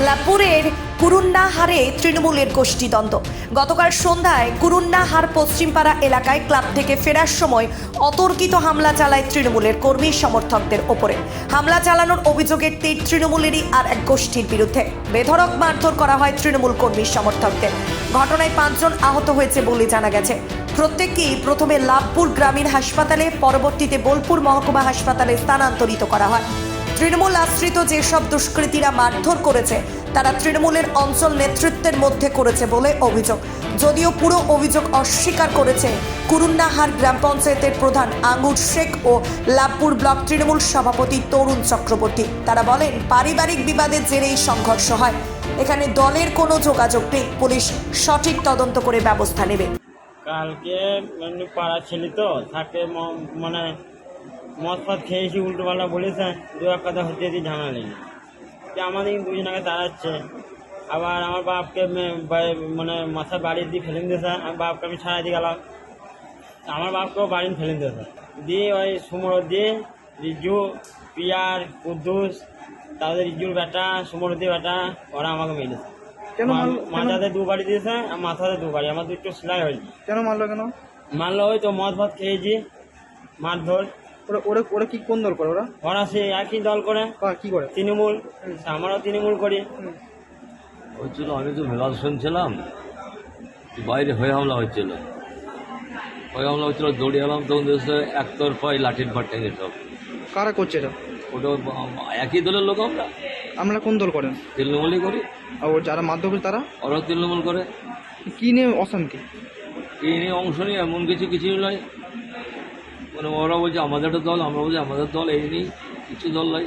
লাপুরের কুরুন্নাহারে তৃণমূলের গোষ্ঠীদ্বন্দ্ব। গতকাল সন্ধ্যায় কুরুন্নাহার পশ্চিমপাড়া এলাকায় ক্লাব থেকে ফেরার সময় অতর্কিত হামলা চালায় তৃণমূলের কর্মী সমর্থকদের ওপরে। হামলা চালানোর অভিযোগের তীর তৃণমূলেরই আর এক গোষ্ঠীর বিরুদ্ধে। বেধড়ক মারধর করা হয় তৃণমূল কর্মী সমর্থকদের। ঘটনায় পাঁচজন আহত হয়েছে বলে জানা গেছে। প্রত্যেককেই প্রথমে লাভপুর গ্রামীণ হাসপাতালে, পরবর্তীতে বোলপুর মহকুমা হাসপাতালে স্থানান্তরিত করা হয়। তৃণমূল আশ্রিত যেসব দুষ্কৃতীরা মারধর করেছে, তারা তৃণমূলের অঞ্চল নেতৃত্বের মধ্যে করেছে বলে অভিযোগ। যদিও পুরো অভিযোগ অস্বীকার করেছে কুরুন্নাহার গ্রাম পঞ্চায়েতের প্রধান আঙ্গুর শেখ ও লাভপুর ব্লক তৃণমূল সভাপতি তরুণ চক্রবর্তী। তারা বলেন, পারিবারিক বিবাদের জেরেই সংঘর্ষ হয়। এখানে দলের কোনো যোগাযোগ নেই। পুলিশ সঠিক তদন্ত করে ব্যবস্থা নেবে। কালকে পাড়া ছেলে তো, থাকে মানে মদ ফদ খেয়েছি উল্টো পাল্টা বলেছে দু এক কথা হতে দিয়ে ঝামেলা যে আমাদের দুজনকে দাঁড়াচ্ছে আবার আমার বাপকে মানে মাথা বাড়ি দিয়ে ফেলে দিয়েছে আমার বাপকে আমি ছাড়া দিয়ে গেলাম। আমার বাপকেও বাড়ি ফেলে দিয়েছে। দিয়ে ওই সুমর দিয়ে রিজু পিয়ার কুদ্দুস তাদের রিজুর বেটা সুমরদি বেটা ওরা আমাকে মেরেছে মাথাতে দু বাড়ি দিয়েছে আর মাথাতে দু বাড়ি। আমার দুটো সেলাই হয়েছে কেন মারলো কেন? মারলো ওই তো মদ ভাত খেয়েছি মারধর। ওরা ওরা ওরা কি কোন দল করে ওরা? ওরা সে একই দল করে। কার কি করে? তৃণমূল। আমরাও তৃণমূল করি। হচ্ছিল আমি তো মেলা শুনছিলাম বাইরে হয়ে হামলা হচ্ছিল। হয়ে হামলা হচ্ছিল দৌড়ে এলাম তখন একতরফায় লাঠির পর টেঙে সব। কারা করছে এটা? ওটা একই দলের লোক আমরা। আমরা কোন দল করেন? তৃণমূলই করি। আর যারা মাধ্যমিক তারা? ওরাও তৃণমূল করে। কি নিয়ে অশান্তি? এই নিয়ে অংশ নিয়ে এমন কিছু কিছুই নয়। মানে ওরা বলছে আমাদের দল আমরা বলছি আমাদের দল এই নেই কিছু দল নয়